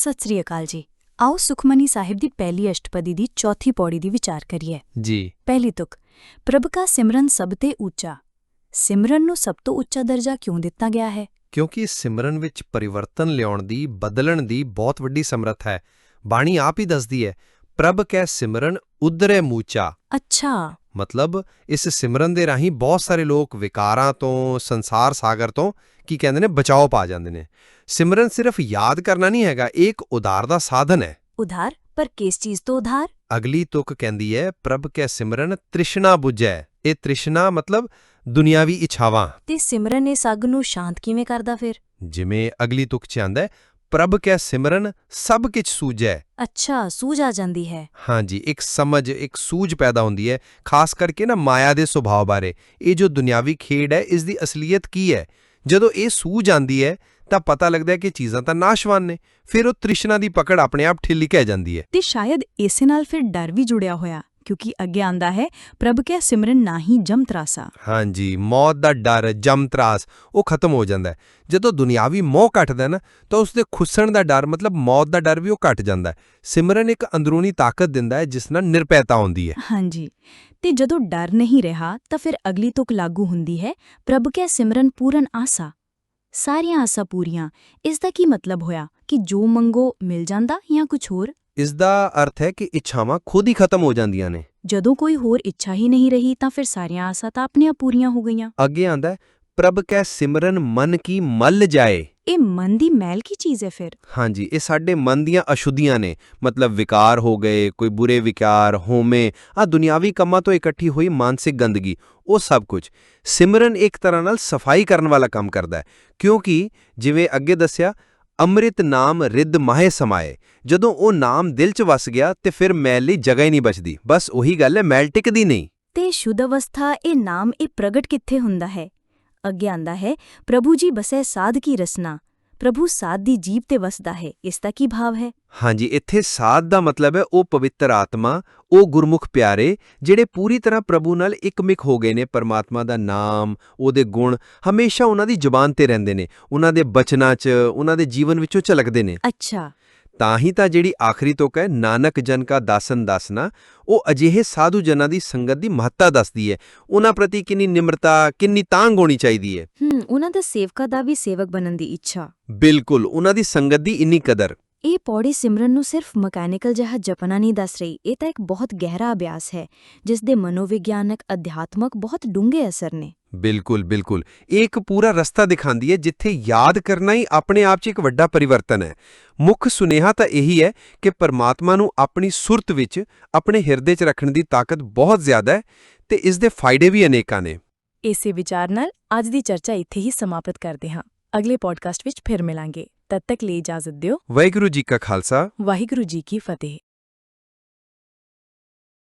ਸਤਿ ਸ੍ਰੀ ਅਕਾਲ ਜੀ। ਆਓ ਸੁਖਮਨੀ ਸਾਹਿਬ ਦੀ ਪਹਿਲੀ ਅਸ਼ਟਪਦੀ ਦੀ ਚੌਥੀ ਪੌੜੀ ਦੀ ਵਿਚਾਰ ਕਰੀਏ। ਜੀ। ਪਹਿਲੀ ਤੁਕ ਪ੍ਰਭ ਕਾ ਸਿਮਰਨ ਸਭ ਤੇ ਉੱਚਾ। ਸਿਮਰਨ ਨੂੰ ਸਭ ਤੋਂ ਉੱਚਾ ਦਰਜਾ ਕਿਉਂ ਦਿੱਤਾ ਗਿਆ ਹੈ? ਕਿਉਂਕਿ ਸਿਮਰਨ ਵਿੱਚ ਪਰਿਵਰਤਨ ਲਿਆਉਣ ਦੀ ਬਦਲਣ ਦੀ ਬਹੁਤ ਵੱਡੀ ਸਮਰੱਥਾ ਹੈ। ਬਾਣੀ ਆਪ ਹੀ ਦੱਸਦੀ ਹੈ ਪ੍ਰਭ ਕੈ ਸਿਮਰਨ ਉਦਰੇ ਮੂਚਾ। ਅੱਛਾ। ਮਤਲਬ ਇਸ ਸਿਮਰਨ ਦੇ ਰਾਹੀਂ ਬਹੁਤ ਸਾਰੇ ਲੋਕ ਵਿਕਾਰਾਂ ਤੋਂ ਸੰਸਾਰ ਸਾਗਰ ਤੋਂ ਕੀ ਕਹਿੰਦੇ ਨੇ ਬਚਾਓ ਪਾ ਜਾਂਦੇ ਨੇ। ਸਿਮਰਨ ਸਿਰਫ ਯਾਦ ਕਰਨਾ ਨਹੀਂ ਹੈਗਾ ਇਹ ਇੱਕ ਉਦਾਰ ਦਾ ਸਾਧਨ ਹੈ। ਉਧਾਰ? ਪਰ ਕਿਸ ਚੀਜ਼ ਤੋਂ ਉਧਾਰ? ਅਗਲੀ ਤੁਕ ਕਹਿੰਦੀ ਹੈ ਪ੍ਰਭ ਕੈ ਸਿਮਰਨ ਤ੍ਰਿਸ਼ਨਾ 부ਜੈ ਇਹ ਤ੍ਰਿਸ਼ਨਾ ਮਤਲਬ ਦੁਨਿਆਵੀ ਇੱਛਾਵਾਂ। ਤੇ ਸਿਮਰਨ ਇਸ ਅੱਗ ਨੂੰ ਸ਼ਾਂਤ ਕਿਵੇਂ ਕਰਦਾ ਫਿਰ? ਜਿਵੇਂ ਅਗਲੀ ਤੁਕ ਚ ਆਂਦਾ ਪ੍ਰਭ ਕੈ ਸਿਮਰਨ ਸਭ ਕਿਛ ਸੂਝੈ ਅੱਛਾ ਸੂਝ ਆ ਜਾਂਦੀ ਹੈ। ਹਾਂਜੀ ਇੱਕ ਸਮਝ ਇੱਕ ਸੂਝ ਪੈਦਾ ਹੁੰਦੀ ਹੈ ਖਾਸ ਕਰਕੇ ਨਾ ਮਾਇਆ ਦੇ ਸੁਭਾਅ ਬਾਰੇ। ਇਹ ਜੋ ਦੁਨਿਆਵੀ ਖੇਡ ਹੈ ਇਸ ਦੀ ਅਸਲੀਅਤ ਕੀ ਹੈ? ਜਦੋਂ ਇਹ ਸੂਝ ਆਂਦੀ ਹੈ ਤਾਂ ਪਤਾ ਲੱਗਦਾ ਹੈ ਕਿ ਚੀਜ਼ਾਂ ਤਾਂ ਨਾਸ਼ਵਾਨ ਨੇ। ਫਿਰ ਉਹ ਤ੍ਰਿਸ਼ਨਾ ਦੀ ਪਕੜ ਆਪਣੇ ਆਪ ਠਿੱਲੀ ਕਹਿ ਜਾਂਦੀ ਹੈ। ਤੇ ਸ਼ਾਇਦ ਇਸੇ ਨਾਲ ਫਿਰ ਡਰ ਵੀ ਜੁੜਿਆ ਹੋਇਆ। ਕਿਉਂਕਿ ਅੱਗੇ ਆਂਦਾ ਹੈ ਪ੍ਰਭ ਕੇ ਸਿਮਰਨ ਨਾਹੀ ਜਮ ਤਰਾਸਾ। ਹਾਂਜੀ ਮੌਤ ਦਾ ਡਰ ਜਮਤਰਾਸ ਉਹ ਖਤਮ ਹੋ ਜਾਂਦਾ ਹੈ। ਜਦੋਂ ਦੁਨਿਆਵੀ ਮੋਹ ਘਟਦਾ ਨਾ ਤਾਂ ਉਸ ਦੇ ਖੁੱਸਣ ਦਾ ਡਰ ਮਤਲਬ ਮੌਤ ਦਾ ਡਰ ਵੀ ਉਹ ਘਟ ਜਾਂਦਾ ਹੈ। ਸਿਮਰਨ ਇੱਕ ਅੰਦਰੂਨੀ ਤਾਕਤ ਦਿੰਦਾ ਹੈ ਜਿਸ ਨਾਲ ਨਿਰਪੈਤਾ ਆਉਂਦੀ ਹੈ। ਹਾਂਜੀ। ਤੇ ਜਦੋਂ ਡਰ ਨਹੀਂ ਰਿਹਾ ਤਾਂ ਫਿਰ ਅਗਲੀ ਤੁਕ ਲਾਗੂ ਹੁੰਦੀ ਹੈ ਪ੍ਰਭ ਕੇ ਸਿਮਰਨ ਪੂਰਨ ਆਸਾ। ਸਾਰੀਆਂ ਆਸਾਂ ਪੂਰੀਆਂ ਇਸ ਦਾ ਕੀ ਮਤਲਬ ਹੋਇਆ ਕਿ ਜੋ ਮੰਗੋ ਮਿਲ ਜਾਂਦਾ ਜਾਂ ਕੁਝ ਹੋਰ? ਇਸ ਦਾ ਅਰਥ ਹੈ ਕਿ ਇੱਛਾਵਾਂ ਖੁਦ ਹੀ ਖਤਮ ਹੋ ਜਾਂਦੀਆਂ ਨੇ। ਜਦੋਂ ਕੋਈ ਹੋਰ ਇੱਛਾ ਹੀ ਨਹੀਂ ਰਹੀ ਤਾਂ ਫਿਰ ਸਾਰੀਆਂ ਆਸਾਂ ਤਾਂ ਆਪਣੇ ਆਪ ਪੂਰੀਆਂ ਹੋ ਗਈਆਂ। ਅੱਗੇ ਆਂਦਾ ਪ੍ਰਭ ਕੈ ਸਿਮਰਨ ਮਨ ਕੀ ਮਲ ਜਾਏ। ਇਹ ਮਨ ਦੀ ਮੈਲ ਕੀ ਚੀਜ਼ ਹੈ ਫਿਰ? ਹਾਂਜੀ ਇਹ ਸਾਡੇ ਮਨ ਦੀਆਂ ਅਸ਼ੁੱਧੀਆਂ ਨੇ। ਮਤਲਬ ਵਿਕਾਰ ਹੋ ਗਏ ਕੋਈ ਬੁਰੇ ਵਿਕਾਰ ਹੋਮੇ ਆ ਦੁਨਿਆਵੀ ਕੰਮਾਂ ਤੋਂ ਇਕੱਠੀ ਹੋਈ ਮਾਨਸਿਕ ਗੰਦਗੀ ਉਹ ਸਭ ਕੁਝ। ਸਿਮਰਨ ਇੱਕ ਤਰ੍ਹਾਂ ਨਾਲ ਸਫ਼ਾਈ ਕਰਨ ਵਾਲਾ ਕੰਮ ਕਰਦਾ ਹੈ। ਕਿਉਂਕਿ ਜਿਵੇਂ ਅੱਗੇ ਦੱਸਿਆ ਅੰਮ੍ਰਿਤ ਨਾਮ ਰਿੱਧ ਮਾਹੇ ਸਮਾਏ। ਜਦੋਂ ਉਹ ਨਾਮ ਦਿਲ 'ਚ ਵਸ ਗਿਆ ਤੇ ਫਿਰ ਮੈਲ ਲਈ ਜਗ੍ਹਾ ਹੀ ਨਹੀਂ ਬਚਦੀ। ਬਸ ਉਹੀ ਗੱਲ ਹੈ, ਮੈਲ ਟਿਕਦੀ ਨਹੀਂ। ਤੇ ਸ਼ੁੱਧ ਅਵਸਥਾ, ਇਹ ਨਾਮ ਇਹ ਪ੍ਰਗਟ ਕਿੱਥੇ ਹੁੰਦਾ ਹੈ? ਅੱਗੇ ਆਂਦਾ ਹੈ, ਪ੍ਰਭੂ ਜੀ ਬਸੈ ਸਾਧ ਕੀ ਰਸਨਾ। ਪ੍ਰਭੂ ਸਾਧ ਦੀ ਜੀਬ ਤੇ ਵਸਦਾ ਹੈ ਇਸ ਦਾ ਕੀ ਭਾਵ ਹੈ? ਹਾਂਜੀ ਇੱਥੇ ਸਾਧ ਦਾ ਮਤਲਬ ਹੈ ਉਹ ਪਵਿੱਤਰ ਆਤਮਾ ਉਹ ਗੁਰਮੁਖ ਪਿਆਰੇ ਜਿਹੜੇ ਪੂਰੀ ਤਰ੍ਹਾਂ ਪ੍ਰਭੂ ਨਾਲ ਇੱਕਮਿਕ ਹੋ ਗਏ ਨੇ ਪਰਮਾਤਮਾ ਦਾ ਨਾਮ ਉਹਦੇ ਗੁਣ ਹਮੇਸ਼ਾ ਉਹਨਾਂ ਦੀ ਜ਼ੁਬਾਨ ਤੇ ਰਹਿੰਦੇ ਨੇ ਉਹਨਾਂ ਦੇ ਬਚਨਾਂ 'ਚ ਉਹਨਾਂ ਦੇ ਜੀਵਨ ਵਿੱਚੋਂ ਝਲਕਦੇ ਨੇ। ਅੱਛਾ। ਤਾਂ ਹੀ ਤਾਂ ਜਿਹੜੀ ਆਖਰੀ ਤੁਕ ਹੈ ਨਾਨਕ ਜਨ ਕਾ ਦਾਸਨ ਦਾਸਨਾ ਉਹ ਅਜਿਹੇ ਸਾਧੂ ਜਨਾਂ ਦੀ ਸੰਗਤ ਦੀ ਮਹੱਤਤਾ ਦੱਸਦੀ ਹੈ। ਉਹਨਾਂ ਪ੍ਰਤੀ ਕਿੰਨੀ ਨਿਮਰਤਾ ਕਿੰਨੀ ਤਾਂਗ ਹੋਣੀ ਚਾਹੀਦੀ ਹੈ। ਹੂੰ ਉਹਨਾਂ ਦਾ ਸੇਵਕਾ ਦਾ ਵੀ ਸੇਵਕ ਬਣਨ ਦੀ ਇੱਛਾ। ਬਿਲਕੁਲ ਉਹਨਾਂ ਦੀ ਸੰਗਤ ਦੀ ਇੰਨੀ ਕਦਰ। ਇਹ ਪੌੜੀ ਸਿਮਰਨ ਨੂੰ ਸਿਰਫ ਮਕੈਨੀਕਲ ਜਿਹਾ ਜਪਨਾ ਨਹੀਂ ਦੱਸ ਰਹੀ ਇਹ ਤਾਂ ਇੱਕ ਬਹੁਤ ਗਹਿਰਾ ਅਭਿਆਸ ਹੈ ਜਿਸ ਦੇ ਮਨੋਵਿਗਿਆਨਕ ਅਧਿਆਤਮਕ ਬਹੁਤ ਡੂੰਘੇ ਅਸਰ ਨੇ। ਬਿਲਕੁਲ ਬਿਲਕੁਲ। ਇਹ ਇੱਕ ਪੂਰਾ ਰਸਤਾ ਦਿਖਾਉਂਦੀ ਹੈ ਜਿੱਥੇ ਯਾਦ ਕਰਨਾ ਹੀ ਆਪਣੇ ਆਪ 'ਚ ਇੱਕ ਵੱਡਾ ਪਰਿਵਰਤਨ ਹੈ। ਮੁੱਖ ਸੁਨੇਹਾ ਤਾਂ ਇਹੀ ਹੈ ਕਿ ਪਰਮਾਤਮਾ ਨੂੰ ਆਪਣੀ ਸੁਰਤ ਵਿੱਚ ਆਪਣੇ ਹਿਰਦੇ 'ਚ ਰੱਖਣ ਦੀ ਤਾਕਤ ਬਹੁਤ ਜ਼ਿਆਦਾ ਹੈ ਤੇ ਇਸ ਦੇ ਫਾਇਦੇ ਵੀ ਅਨੇਕਾਂ ਨੇ। ਇਸੇ ਵਿਚਾਰ ਨਾਲ ਅੱਜ ਦੀ ਚਰਚਾ ਇੱਥੇ ਹੀ ਸਮਾਪਤ ਕਰਦੇ ਹਾਂ। ਅਗਲੇ ਪੋਡਕਾਸਟ ਵਿੱਚ ਫਿਰ ਮਿਲਾਂਗੇ। ਤਦ ਤੱਕ ਲਈ ਇਜਾਜ਼ਤ ਦਿਓ ਵਾਹਿਗੁਰੂ ਜੀ ਕਾ ਖਾਲਸਾ। ਵਾਹਿਗੁਰੂ ਜੀ ਕੀ ਫਤਿਹ।